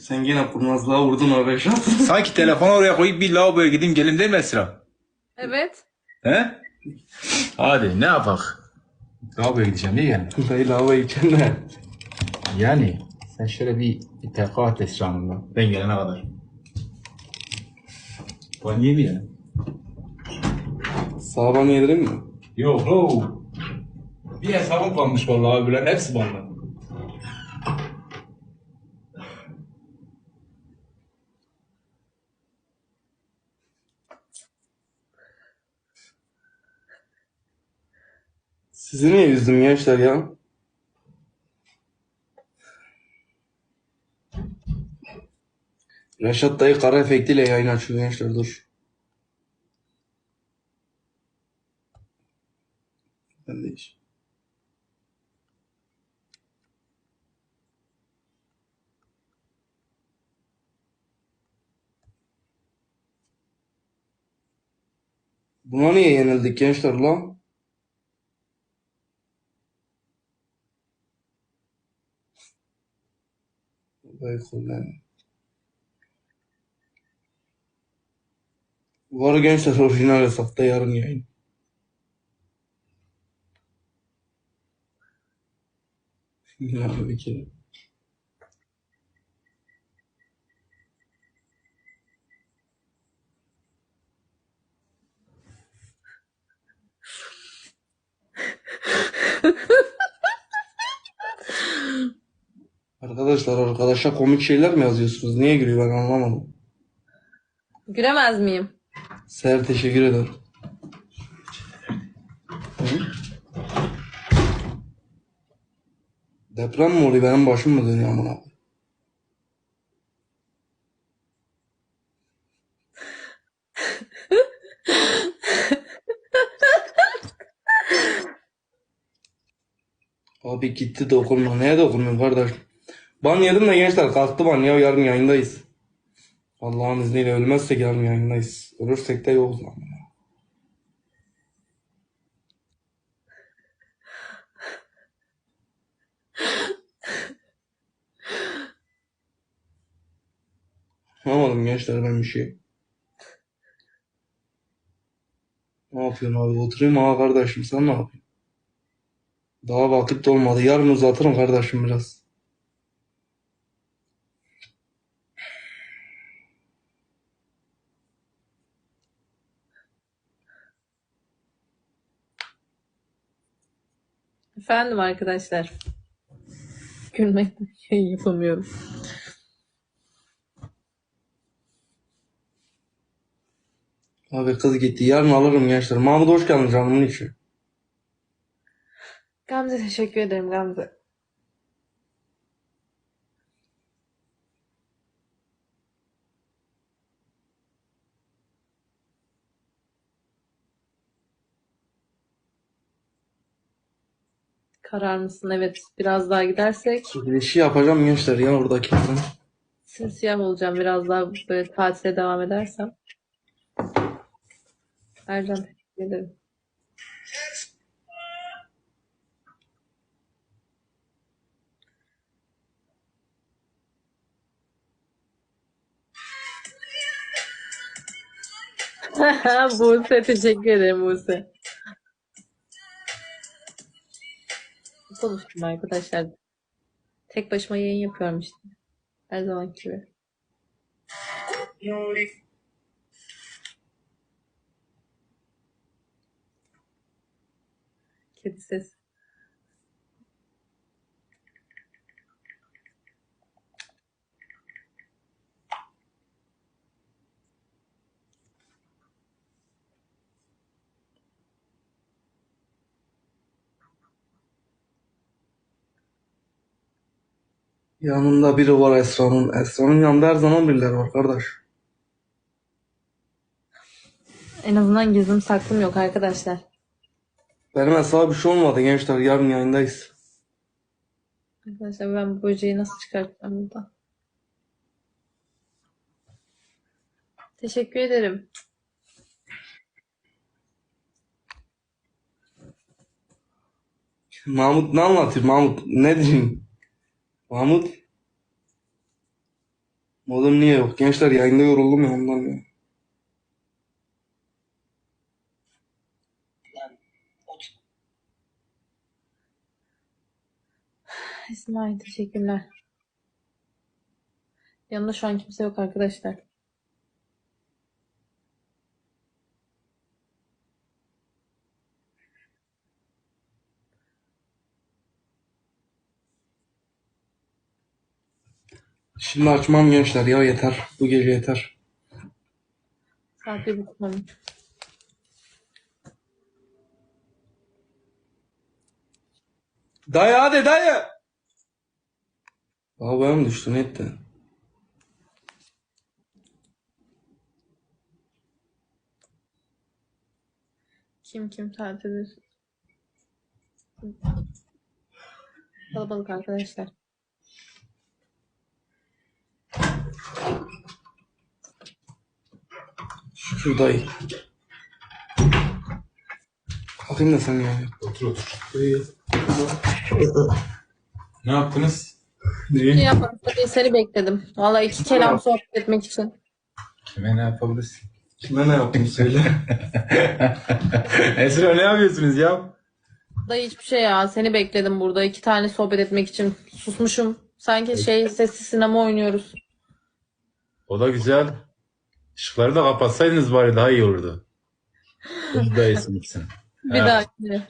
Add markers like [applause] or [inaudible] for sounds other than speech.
Sen yine kurnazlığa vurdun o Reşat. [laughs] Sanki telefonu oraya koyup bir lavaboya gideyim gelin değil mi Esra? Evet. He? Hadi ne yapak? Lavaboya gideceğim niye gelin? Dayı lava içinde. Yani sen şöyle bir, bir teka at Esra Hanım'la. Ben gelene kadar. Bana niye mi yani? Sağban yedireyim mi? Yok. Bir hesabım kalmış vallahi abilerin hepsi bana. Sizi niye üzdüm gençler ya? Reşat dayı kara efektiyle yayın açıyor gençler dur. Ben de iş. Buna niye yenildik gençler lan? Vay kullan. Var gençler orijinal hesapta yarın yayın. Ya bir kere. Arkadaşlar arkadaşa komik şeyler mi yazıyorsunuz? Niye gülüyor ben anlamadım. Güremez miyim? Seher teşekkür ederim. Hı? Deprem mi oluyor? Benim başım mı dönüyor amına? [laughs] Abi gitti dokunma. Neye dokunmuyorsun kardeş? Ban yedim gençler kalktı ban ya yarın yayındayız. Allah'ın izniyle ölmezsek yarın yayındayız. Ölürsek de yokuz lan. Anlamadım gençler ben bir şey. Ne yapıyorsun abi? Oturayım ha kardeşim sen ne yapıyorsun? Daha vakit olmadı. Yarın uzatırım kardeşim biraz. Efendim arkadaşlar. Gülmekten şey yapamıyorum. Abi kız gitti. Yarın alırım gençler. Mahmut hoş geldin canımın içi. Gamze teşekkür ederim Gamze. Karar mısın? Evet. Biraz daha gidersek Çekilişi yapacağım gençler ya oradaki kızın. simsiyah olacağım. Biraz daha böyle tatile devam edersem. Ercan teşekkür ederim. [laughs] Buse teşekkür ederim Buse. Konuştum arkadaşlar. Tek başıma yayın yapıyorum işte. Her zamanki gibi. Kedi ses. Yanında biri var Esra'nın. Esra'nın yanında her zaman birileri var kardeş. En azından gizlim saklım yok arkadaşlar. Benim hesaba bir şey olmadı gençler. Yarın yayındayız. Arkadaşlar ben bu böceği nasıl çıkartacağım buradan? Teşekkür ederim. Mahmut ne anlatıyor? Mahmut ne diyeyim? Mahmut Modum niye yok? Gençler yayında yoruldum ya ondan ya. [sighs] İsmail teşekkürler. Yanımda şu an kimse yok arkadaşlar. Şimdi açmam gençler ya yeter. Bu gece yeter. Saat bir buçuk olmuş. Dayı hadi dayı. Mı düştü ne etti? Kim kim tatildir? Kalabalık arkadaşlar. Dayı. Kalkayım da sen ya. Otur otur. Ne yaptınız? Ne yapalım? Tabii seni bekledim. Vallahi iki kelam sohbet etmek için. Kime ne yapabilirsin? Kime ne yaptım söyle. [laughs] Esra ne yapıyorsunuz ya? Dayı hiçbir şey ya. Seni bekledim burada. iki tane sohbet etmek için. Susmuşum. Sanki şey sessiz sinema oynuyoruz. O da güzel. Işıkları da kapatsaydınız bari daha iyi olurdu. [laughs] Bunu da iyisin. Bir Evet. dahaki.